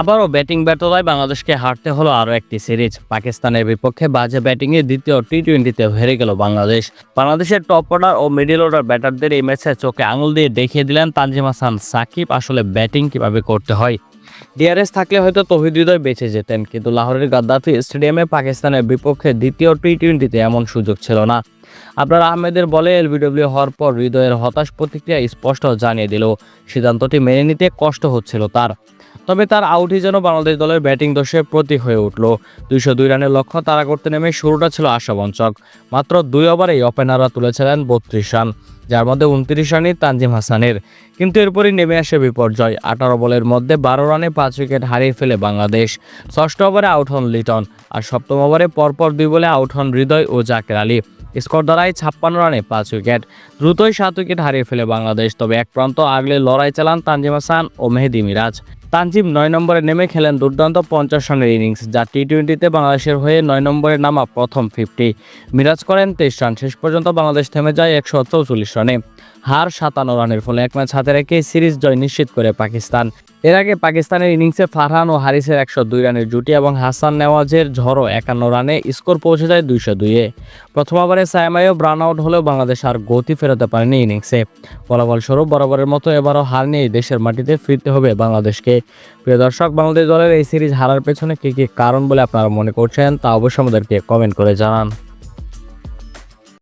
আবারও ব্যাটিং ব্যর্থতায় বাংলাদেশকে হারতে হলো আরও একটি সিরিজ। পাকিস্তানের বিপক্ষে বাজে ব্যাটিংয়ে দ্বিতীয় টি টোয়েন্টিতে হেরে গেল বাংলাদেশ। বাংলাদেশের টপ অর্ডার ও মিডিল অর্ডার ব্যাটারদের এই ম্যাচে চোখে আঙুল দিয়ে দেখিয়ে দিলেন তানজিম হাসান সাকিব আসলে ব্যাটিং কীভাবে করতে হয়। ডিআরএস থাকলে হয়তো তহিদ হৃদয় বেঁচে যেতেন, কিন্তু লাহোরের গাদ্দাফি স্টেডিয়ামে পাকিস্তানের বিপক্ষে দ্বিতীয় টি টোয়েন্টিতে এমন সুযোগ ছিল না। আপনার আহমেদের বলে এলবিডব্লিউ হওয়ার পর হৃদয়ের হতাশ প্রতিক্রিয়া স্পষ্ট জানিয়ে দিল। সিদ্ধান্তটি মেনে নিতে কষ্ট হচ্ছিল তার। তবে তার আউটই যেন বাংলাদেশ দলের ব্যাটিং দোষে প্রতীক হয়ে উঠল। দুইশো দুই রানের লক্ষ্য তারা করতে নেমে শুরুটা ছিল আশাবঞ্চক মাত্র দুই ওভারেই ওপেনাররা তুলেছিলেন বত্রিশ রান, যার মধ্যে উনত্রিশ রানই তানজিম হাসানের। কিন্তু এরপরই নেমে আসে বিপর্যয়। আঠারো বলের মধ্যে বারো রানে পাঁচ উইকেট হারিয়ে ফেলে বাংলাদেশ। ষষ্ঠ ওভারে আউট হন লিটন আর সপ্তম ওভারে পরপর দুই বলে আউট হন হৃদয় ও জাকের আলী। স্কোর দাঁড়ায় ছাপ্পান্ন রানে পাঁচ উইকেট, দ্রুতই সাত উইকেট হারিয়ে ফেলে বাংলাদেশ। তবে এক প্রান্ত আগলে লড়াই চালান তানজিম হাসান ও মেহেদি মিরাজ। তানজিম নয় নম্বরে নেমে খেলেন দুর্দান্ত পঞ্চাশ রানের ইনিংস, যা টি টোয়েন্টিতে বাংলাদেশের হয়ে নয় নম্বরে নামা প্রথম ফিফটি। মিরাজ করেন তেইশ রান, শেষ পর্যন্ত বাংলাদেশ থেমে যায় একশো চৌচল্লিশ রানে। হার সাতান্ন রানের ফলে এক ম্যাচ হাতে রেখে সিরিজ জয় নিশ্চিত করে পাকিস্তান। এর আগে পাকিস্তানের ইনিংসে ফারহান ও হারিসের একশো দুই রানের জুটি এবং হাসান নেওয়াজের ঝড়ো একান্ন রানে স্কোর পৌঁছে যায় দুইশো দুইয়ে। প্রথম ওভারে সায়ামাইও রান আউট হলেও বাংলাদেশ আর গতি ফেরাতে পারেনি ইনিংসে। ফলাফলস্বরূপ বরাবরের মতো এবারও হার নিয়ে দেশের মাটিতে ফিরতে হবে বাংলাদেশকে। প্রিয় দর্শক, বাংলাদেশ দলের এই সিরিজ হারার পেছনে কী কী কারণ বলে আপনারা মনে করছেন তা অবশ্যই আমাদেরকে কমেন্ট করে জানান।